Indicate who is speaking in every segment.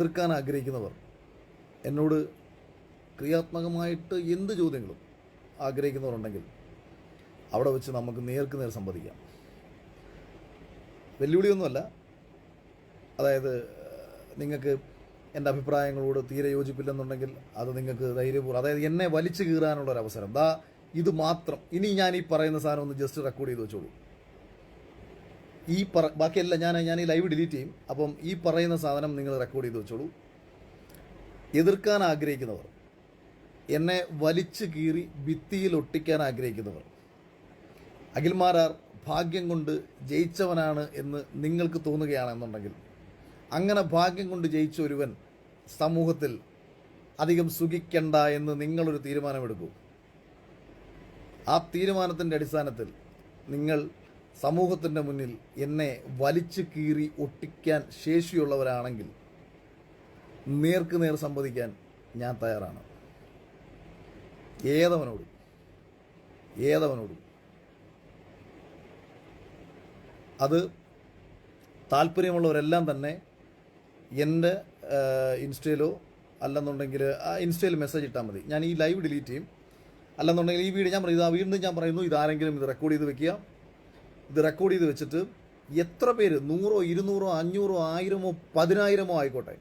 Speaker 1: എതിർക്കാൻ ആഗ്രഹിക്കുന്നവർ എന്നോട് ക്രിയാത്മകമായിട്ട് എന്ത് ചോദ്യങ്ങളും ആഗ്രഹിക്കുന്നവരുണ്ടെങ്കിൽ അവിടെ വെച്ച് നമുക്ക് നേർക്ക് നേർ സംവദിക്കാം. വെല്ലുവിളിയൊന്നുമല്ല. അതായത് നിങ്ങൾക്ക് എന്റെ അഭിപ്രായങ്ങളോട് തീരെ യോജിപ്പില്ലെന്നുണ്ടെങ്കിൽ അത് നിങ്ങൾക്ക് ധൈര്യപൂർവം അതായത് എന്നെ വലിച്ചു കീറാനുള്ള ഒരു അവസരം ദാ ഇത് മാത്രം. ഇനി ഞാൻ ഈ പറയുന്ന സാധനം ഒന്ന് ജസ്റ്റ് റെക്കോർഡ് ചെയ്ത് വെച്ചോളൂ. ഈ പറ ബാക്കിയല്ല ഞാൻ ഞാൻ ഈ ലൈവ് ഡിലീറ്റ് ചെയ്യും. അപ്പം ഈ പറയുന്ന സാധനം നിങ്ങൾ റെക്കോർഡ് ചെയ്ത് വെച്ചോളൂ. എതിർക്കാൻ ആഗ്രഹിക്കുന്നവർ എന്നെ വലിച്ചു കീറി ഭിത്തിയിൽ ഒട്ടിക്കാൻ ആഗ്രഹിക്കുന്നവർ അഖിൽമാരാർ ഭാഗ്യം കൊണ്ട് ജയിച്ചവനാണ് എന്ന് നിങ്ങൾക്ക് തോന്നുകയാണെന്നുണ്ടെങ്കിൽ അങ്ങനെ ഭാഗ്യം കൊണ്ട് ജയിച്ച ഒരുവൻ സമൂഹത്തിൽ അധികം സുഖിക്കണ്ട എന്ന് നിങ്ങളൊരു തീരുമാനമെടുക്കൂ. ആ തീരുമാനത്തിന്റെ അടിസ്ഥാനത്തിൽ നിങ്ങൾ സമൂഹത്തിന്റെ മുന്നിൽ എന്നെ വലിച്ചു കീറി ഒട്ടിക്കാൻ ശേഷിയുള്ളവരാണെങ്കിൽ നേർക്ക് നേർ സംവദിക്കാൻ ഞാൻ തയ്യാറാണ്. ഏതവനോടും ഏതവനോടും അത് താല്പര്യമുള്ളവരെല്ലാം തന്നെ എന്റെ ഇൻസ്റ്റയിലോ അല്ലെന്നുണ്ടെങ്കിൽ ആ ഇൻസ്റ്റയിൽ മെസ്സേജ് ഇട്ടാൽ മതി. ഞാൻ ഈ ലൈവ് ഡിലീറ്റ് ചെയ്യും. അല്ലെന്നുണ്ടെങ്കിൽ ഈ വീഡിയോ ഞാൻ പറയുന്നത് ഇതാ വീണ്ടും ഞാൻ പറയുന്നു ഇതാരെങ്കിലും ഇത് റെക്കോർഡ് ചെയ്ത് വെക്കുക. ഇത് റെക്കോർഡ് ചെയ്ത് വെച്ചിട്ട് എത്ര പേര്? നൂറോ ഇരുന്നൂറോ അഞ്ഞൂറോ ആയിരമോ പതിനായിരമോ ആയിക്കോട്ടെ.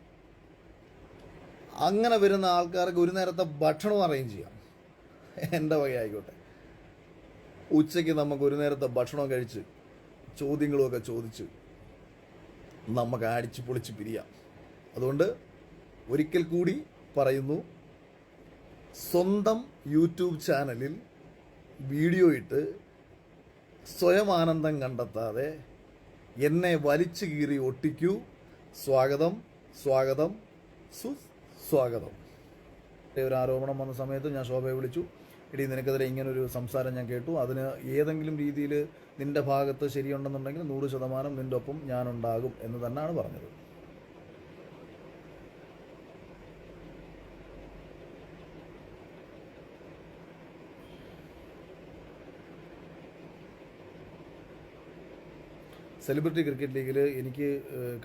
Speaker 1: അങ്ങനെ വരുന്ന ആൾക്കാർക്ക് ഒരു നേരത്തെ ഭക്ഷണം അറേഞ്ച് ചെയ്യാം. എന്റെ വക ആയിക്കോട്ടെ. ഉച്ചയ്ക്ക് നമുക്ക് ഒരു നേരത്തെ ഭക്ഷണം കഴിച്ച് ചോദ്യങ്ങളുമൊക്കെ ചോദിച്ച് നമുക്ക് അടിച്ച് പൊളിച്ച് പിരിയാം. അതുകൊണ്ട് ഒരിക്കൽ കൂടി പറയുന്നു സ്വന്തം യൂട്യൂബ് ചാനലിൽ വീഡിയോ ഇട്ട് സ്വയം ആനന്ദം കണ്ടെത്താതെ എന്നെ വലിച്ചു കീറി ഒട്ടിക്കൂ. സ്വാഗതം സ്വാഗതം സുസ്വാഗതം ഒരു ആരോപണം വന്ന സമയത്ത് ഞാൻ ശോഭയെ വിളിച്ചു. ഇടി നിനക്കെതിരെ ഇങ്ങനൊരു സംസാരം ഞാൻ കേട്ടു. അതിന് ഏതെങ്കിലും രീതിയിൽ നിന്റെ ഭാഗത്ത് ശരിയുണ്ടെന്നുണ്ടെങ്കിൽ നൂറ് ശതമാനം നിന്റെ ഒപ്പം ഞാനുണ്ടാകും എന്ന് തന്നെയാണ് പറഞ്ഞത്. സെലിബ്രിറ്റി ക്രിക്കറ്റ് ലീഗിൽ എനിക്ക്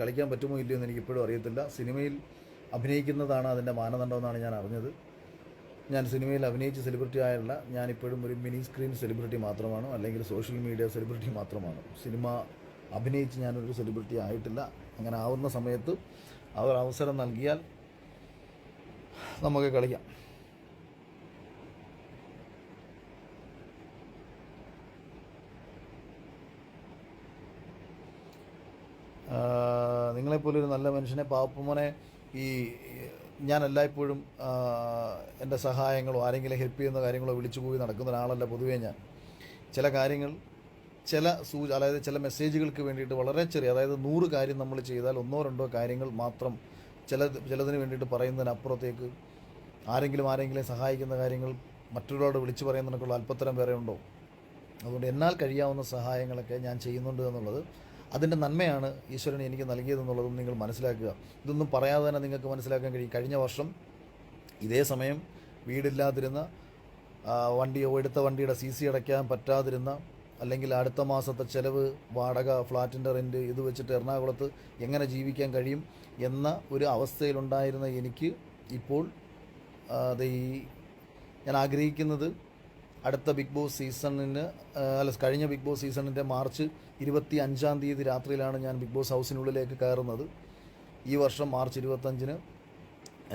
Speaker 1: കളിക്കാൻ പറ്റുമോ ഇല്ലയോ എന്ന് എനിക്ക് ഇപ്പോഴും അറിയത്തില്ല. സിനിമയിൽ അഭിനയിക്കുന്നതാണ് അതിന്റെ മാനദണ്ഡമെന്നാണ് ഞാൻ അറിഞ്ഞത്. ഞാൻ സിനിമയിൽ അഭിനയിച്ച് സെലിബ്രിറ്റി ആയല്ല ഞാനിപ്പോഴും ഒരു മിനി സ്ക്രീൻ സെലിബ്രിറ്റി മാത്രമാണ് അല്ലെങ്കിൽ സോഷ്യൽ മീഡിയ സെലിബ്രിറ്റി മാത്രമാണ്. സിനിമ അഭിനയിച്ച് ഞാനൊരു സെലിബ്രിറ്റി ആയിട്ടില്ല. അങ്ങനെ ആവുന്ന സമയത്ത് അവർ അവസരം നൽകിയാൽ നമുക്ക് കളിക്കാം. പോലെ ഒരു നല്ല മനുഷ്യനെ പാപ്പുമോനെ ഈ ഞാൻ എല്ലായ്പ്പോഴും എന്റെ സഹായങ്ങളോ ആരെങ്കിലും ഹെൽപ്പ് ചെയ്യുന്ന കാര്യങ്ങളോ വിളിച്ചു പോയി നടക്കുന്ന ഒരാളല്ല പൊതുവേ ഞാൻ. ചില കാര്യങ്ങൾ ചില സൂച അതായത് ചില മെസ്സേജുകൾക്ക് വേണ്ടിയിട്ട് വളരെ ചെറിയ അതായത് നൂറ് കാര്യം നമ്മൾ ചെയ്താൽ ഒന്നോ രണ്ടോ കാര്യങ്ങൾ മാത്രം ചില ചിലതിന് വേണ്ടിയിട്ട് പറയുന്നതിനപ്പുറത്തേക്ക് ആരെങ്കിലും ആരെങ്കിലും സഹായിക്കുന്ന കാര്യങ്ങൾ മറ്റൊരാളോട് വിളിച്ചു പറയുന്നതിനൊക്കെയുള്ള അല്പത്തരം വേറെ ഉണ്ടോ അതുകൊണ്ട് എന്നാൽ കഴിയാവുന്ന സഹായങ്ങളൊക്കെ ഞാൻ ചെയ്യുന്നുണ്ട് എന്നുള്ളത് അതിന്റെ നന്മയാണ് ഈശ്വരൻ എനിക്ക് നൽകിയതെന്നുള്ളതും നിങ്ങൾ മനസ്സിലാക്കുക. ഇതൊന്നും പറയാതെ തന്നെ നിങ്ങൾക്ക് മനസ്സിലാക്കാൻ കഴിയും. കഴിഞ്ഞ വർഷം ഇതേ സമയം വീടില്ലാതിരുന്ന വണ്ടി എടുത്ത വണ്ടിയുടെ സി സി അടയ്ക്കാൻ പറ്റാതിരുന്ന അല്ലെങ്കിൽ അടുത്ത മാസത്തെ ചെലവ് വാടക ഫ്ലാറ്റിന്റെ റെന്റ് ഇത് വെച്ചിട്ട് എറണാകുളത്ത് എങ്ങനെ ജീവിക്കാൻ കഴിയും എന്ന ഒരു അവസ്ഥയിലുണ്ടായിരുന്ന എനിക്ക് ഇപ്പോൾ അത് ഈ ഞാൻ ആഗ്രഹിക്കുന്നത് അടുത്ത ബിഗ് ബോസ് സീസണിന് അല്ല കഴിഞ്ഞ ബിഗ് ബോസ് സീസണിന്റെ മാർച്ച് ഇരുപത്തി അഞ്ചാം തീയതി രാത്രിയിലാണ് ഞാൻ ബിഗ് ബോസ് ഹൗസിനുള്ളിലേക്ക് കയറുന്നത്. ഈ വർഷം മാർച്ച് ഇരുപത്തഞ്ചിന്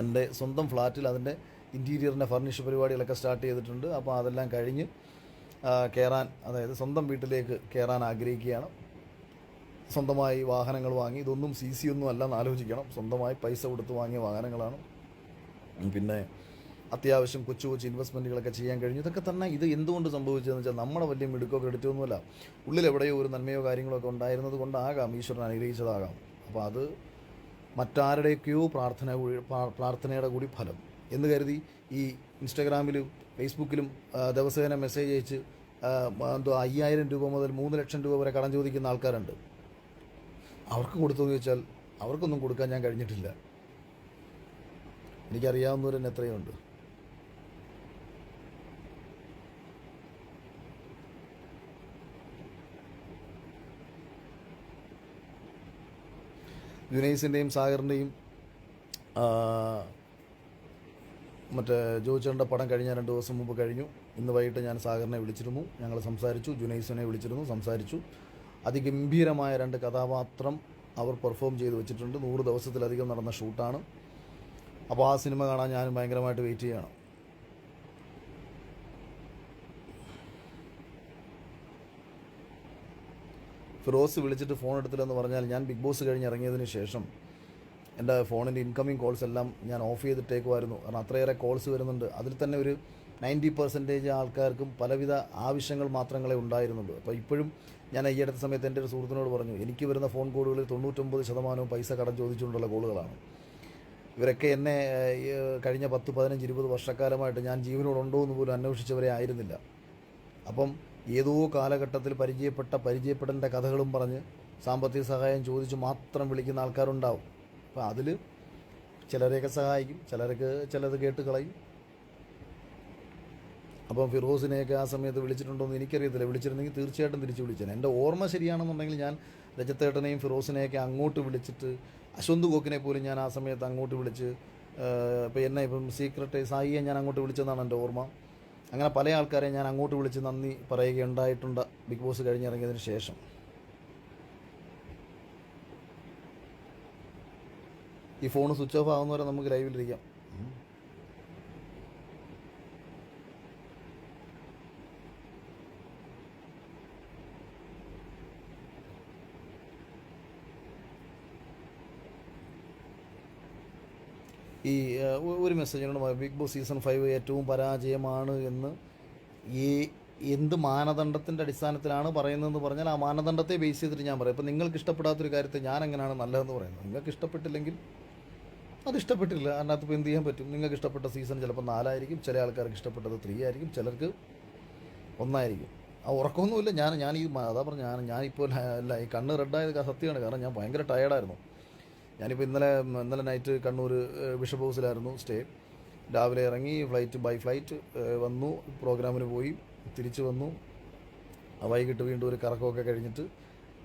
Speaker 1: എന്റെ സ്വന്തം ഫ്ലാറ്റിൽ അതിന്റെ ഇന്റീരിയറിന്റെ ഫർണിഷ് പരിപാടികളൊക്കെ സ്റ്റാർട്ട് ചെയ്തിട്ടുണ്ട്. അപ്പോൾ അതെല്ലാം കഴിഞ്ഞ് കയറാൻ അതായത് സ്വന്തം വീട്ടിലേക്ക് കയറാൻ ആഗ്രഹിക്കുകയാണ്. സ്വന്തമായി വാഹനങ്ങൾ വാങ്ങി ഇതൊന്നും സി സി ഒന്നും അല്ലെന്ന് ആലോചിക്കണം. സ്വന്തമായി പൈസ കൊടുത്ത് വാങ്ങിയ വാഹനങ്ങളാണ്. പിന്നെ അത്യാവശ്യം കൊച്ചു കൊച്ചു ഇൻവെസ്റ്റ്മെന്റുകളൊക്കെ ചെയ്യാൻ കഴിഞ്ഞു. ഇതൊക്കെ തന്നെ ഇത് എന്തുകൊണ്ട് സംഭവിച്ചതെന്ന് വെച്ചാൽ നമ്മുടെ വലിയ മിടുക്കോ ക്രെഡിറ്റോ ഒന്നുമല്ല ഉള്ളിൽ എവിടെയോ ഒരു നന്മയോ കാര്യങ്ങളോ ഒക്കെ ഉണ്ടായിരുന്നത് കൊണ്ടാകാം ഈശ്വരൻ അനുഗ്രഹിച്ചതാകാം. അപ്പോൾ അത് മറ്റാരുടെയൊക്കെയോ പ്രാർത്ഥന പ്രാർത്ഥനയുടെ കൂടി ഫലം. എന്ന് കരുതി ഈ ഇൻസ്റ്റഗ്രാമിലും ഫേസ്ബുക്കിലും ദിവസേന മെസ്സേജ് അയച്ച് എന്തോ അയ്യായിരം രൂപ മുതൽ മൂന്ന് ലക്ഷം രൂപ വരെ കടം ചോദിക്കുന്ന ആൾക്കാരുണ്ട്. അവർക്ക് കൊടുത്തെന്ന് ചോദിച്ചാൽ അവർക്കൊന്നും കൊടുക്കാൻ ഞാൻ കഴിഞ്ഞിട്ടില്ല. എനിക്കറിയാവുന്നവരെന്നെ എത്രയുണ്ട് ജുനൈസിന്റെയും സാഗറിന്റെയും മറ്റേ ജോയിച്ചേട്ടന്റെ പടം കഴിഞ്ഞ രണ്ട് ദിവസം മുമ്പ് കഴിഞ്ഞു. ഇന്ന് വൈകിട്ട് ഞാൻ സാഗറിനെ വിളിച്ചിരുന്നു. ഞങ്ങൾ സംസാരിച്ചു ജുനൈസിനെ വിളിച്ചിരുന്നു സംസാരിച്ചു. അതിഗംഭീരമായ രണ്ട് കഥാപാത്രം അവർ പെർഫോം ചെയ്ത് വെച്ചിട്ടുണ്ട്. നൂറ് ദിവസത്തിലധികം നടന്ന ഷൂട്ടാണ്. അപ്പോൾ ആ സിനിമ കാണാൻ ഞാനും ഭയങ്കരമായിട്ട് വെയിറ്റ് ചെയ്യണം. ഫിറോസ് വിളിച്ചിട്ട് ഫോൺ എടുത്തില്ലെന്ന് പറഞ്ഞാൽ ഞാൻ ബിഗ് ബോസ് കഴിഞ്ഞ് ഇറങ്ങിയതിന് ശേഷം എന്റെ ഫോണിന്റെ ഇൻകമ്മിങ് കോൾസ് എല്ലാം ഞാൻ ഓഫ് ചെയ്തിട്ടേക്കുമായിരുന്നു. കാരണം അത്രയേറെ കോൾസ് വരുന്നുണ്ട്. അതിൽ തന്നെ ഒരു നയന്റി പെർസെന്റേജ് ആൾക്കാർക്കും പലവിധ ആവശ്യങ്ങൾ മാത്രങ്ങളെ ഉണ്ടായിരുന്നുള്ളൂ. അപ്പോൾ ഇപ്പോഴും ഞാൻ ഈ അടുത്ത സമയത്ത് എന്റെ ഒരു സുഹൃത്തിനോട് പറഞ്ഞു എനിക്ക് വരുന്ന ഫോൺ കോളുകളിൽ തൊണ്ണൂറ്റൊമ്പത് ശതമാനവും പൈസ കടം ചോദിച്ചുകൊണ്ടുള്ള കോളുകളാണ്. ഇവരൊക്കെ എന്നെ കഴിഞ്ഞ പത്ത് പതിനഞ്ച് ഇരുപത് വർഷക്കാലമായിട്ട് ഞാൻ ജീവനോടുണ്ടോ എന്ന് പോലും അന്വേഷിച്ചവരെ ആയിരുന്നില്ല. അപ്പം ഏതോ കാലഘട്ടത്തിൽ പരിചയപ്പെട്ട പരിചയപ്പെടേണ്ട കഥകളും പറഞ്ഞ് സാമ്പത്തിക സഹായം ചോദിച്ച് മാത്രം വിളിക്കുന്ന ആൾക്കാരുണ്ടാവും. അപ്പോൾ അതിൽ ചിലരെയൊക്കെ സഹായിക്കും ചിലർക്ക് ചിലത് കേട്ട് കളയും. അപ്പം ഫിറോസിനെയൊക്കെ ആ സമയത്ത് വിളിച്ചിട്ടുണ്ടോ എന്ന് എനിക്കറിയത്തില്ല. വിളിച്ചിരുന്നെങ്കിൽ തീർച്ചയായിട്ടും തിരിച്ച് വിളിച്ചേനെ. എന്റെ ഓർമ്മ ശരിയാണെന്നുണ്ടെങ്കിൽ ഞാൻ രജത്തേട്ടനെയും ഫിറോസിനെയൊക്കെ അങ്ങോട്ട് വിളിച്ചിട്ട് അശ്വന്ത് കോക്കിനെ പോലും ഞാൻ ആ സമയത്ത് അങ്ങോട്ട് വിളിച്ച് ഇപ്പം എന്നെ ഇപ്പം സീക്രട്ട് സായിയെ ഞാൻ അങ്ങോട്ട് വിളിച്ചതെന്നാണ് എന്റെ ഓർമ്മ. അങ്ങനെ പല ആൾക്കാരെ ഞാൻ അങ്ങോട്ട് വിളിച്ച് നന്ദി പറയുകയുണ്ടായിട്ടുണ്ട് ബിഗ് ബോസ് കഴിഞ്ഞിറങ്ങിയതിന് ശേഷം. ഈ ഫോൺ സ്വിച്ച് ഓഫ് ആകുന്നവരെ നമുക്ക് ലൈവിലിരിക്കാം. ഈ ഒരു മെസ്സേജ് ഒരു മെസ്സേജിനോട് ബിഗ് ബോസ് സീസൺ ഫൈവ് ഏറ്റവും പരാജയമാണ് എന്ന് ഈ എന്ത് മാനദണ്ഡത്തിന്റെ അടിസ്ഥാനത്തിലാണ് പറയുന്നതെന്ന് പറഞ്ഞാൽ ആ മാനദണ്ഡത്തെ ബേസ് ചെയ്തിട്ട് ഞാൻ പറയും. ഇപ്പം നിങ്ങൾക്ക് ഇഷ്ടപ്പെടാത്തൊരു കാര്യത്തെ ഞാൻ എങ്ങനെയാണ് നല്ലതെന്ന് പറയുന്നത്? നിങ്ങൾക്ക് ഇഷ്ടപ്പെട്ടില്ലെങ്കിൽ അത് ഇഷ്ടപ്പെട്ടില്ല അതിനകത്ത് ഇപ്പോൾ എന്ത് ചെയ്യാൻ പറ്റും? നിങ്ങൾക്ക് ഇഷ്ടപ്പെട്ട സീസൺ ചിലപ്പോൾ നാലായിരിക്കും ചില ആൾക്കാർക്ക് ഇഷ്ടപ്പെട്ടത് ത്രീ ആയിരിക്കും ചിലർക്ക് ഒന്നായിരിക്കും. ആ ഉറക്കമൊന്നുമില്ല. ഞാൻ ഞാൻ ഈ അതാ പറഞ്ഞു ഞാൻ ഞാനിപ്പോൾ ഈ കണ്ണ് റെഡായത് സത്യമാണ്. കാരണം ഞാൻ ഭയങ്കര ടയേർഡായിരുന്നു ഞാനിപ്പോൾ ഇന്നലെ ഇന്നലെ നൈറ്റ് കണ്ണൂർ ബിഷപ്പ് ഹൗസിലായിരുന്നു സ്റ്റേ രാവിലെ ഇറങ്ങി ഫ്ലൈറ്റ് ബൈ ഫ്ലൈറ്റ് വന്നു പ്രോഗ്രാമിന് പോയി തിരിച്ചു വന്നു. വൈകിട്ട് വീണ്ടും ഒരു കറക്കമൊക്കെ കഴിഞ്ഞിട്ട്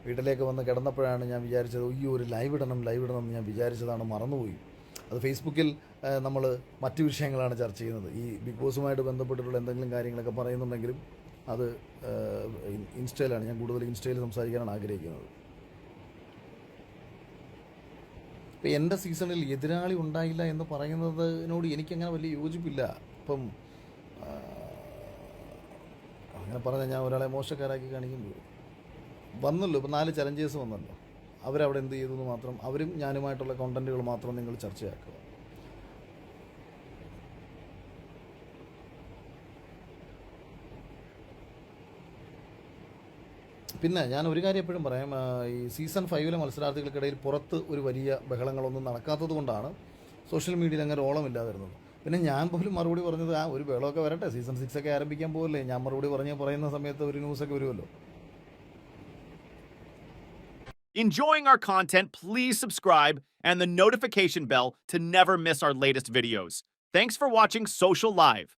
Speaker 1: വീട്ടിലേക്ക് വന്ന് കിടന്നപ്പോഴാണ് ഞാൻ വിചാരിച്ചത് ഈ ഒരു ലൈവ് ഇടണം ലൈവ് ഇടണം എന്ന് ഞാൻ വിചാരിച്ചതാണ് മറന്നുപോയി. അത് ഫേസ്ബുക്കിൽ നമ്മൾ മറ്റ് വിഷയങ്ങളാണ് ചർച്ച ചെയ്യുന്നത്. ഈ ബിഗ് ബോസുമായിട്ട് ബന്ധപ്പെട്ടിട്ടുള്ള എന്തെങ്കിലും കാര്യങ്ങളൊക്കെ പറയുന്നുണ്ടെങ്കിലും അത് ഇൻസ്റ്റയിലാണ്. ഞാൻ കൂടുതൽ ഇൻസ്റ്റയിൽ സംസാരിക്കാനാണ് ആഗ്രഹിക്കുന്നത്. ഇപ്പം എന്റെ സീസണിൽ എതിരാളി ഉണ്ടായില്ല എന്ന് പറയുന്നതിനോട് എനിക്കങ്ങനെ വലിയ യോജിപ്പില്ല. ഇപ്പം അങ്ങനെ പറഞ്ഞാൽ ഞാൻ ഒരാളെ മോശക്കാരാക്കി കാണിക്കുമ്പോൾ വന്നല്ലോ ഇപ്പം നാല് ചലഞ്ചേഴ്സ് വന്നല്ലോ. അവരവിടെ എന്ത് ചെയ്തു എന്ന് മാത്രം അവരും ഞാനുമായിട്ടുള്ള കോണ്ടന്റുകൾ മാത്രം നിങ്ങൾ ചർച്ചയാക്കുക. പിന്നെ ഞാൻ ഒരു കാര്യം എപ്പോഴും പറയാം ഈ സീസൺ ഫൈവിലെ മത്സരാർത്ഥികൾക്കിടയിൽ പുറത്ത് ഒരു വലിയ ബഹളങ്ങളൊന്നും നടക്കാത്തത് കൊണ്ടാണ് സോഷ്യൽ മീഡിയയിൽ അങ്ങനെ ഓളമില്ലാതിരുന്നത് പിന്നെ ഞാൻ പോലും മറുപടി പറഞ്ഞത് ആ ഒരു ബഹളമൊക്കെ വരട്ടെ സീസൺ സിക്സ് ഒക്കെ ആരംഭിക്കാൻ പോകല്ലേ ഞാൻ മറുപടി പറഞ്ഞ് പറയുന്ന സമയത്ത് ഒരു ന്യൂസൊക്കെ വരുമല്ലോ
Speaker 2: Enjoying our content, please subscribe and the notification bell to never miss our latest videos. Thanks for watching Social Live.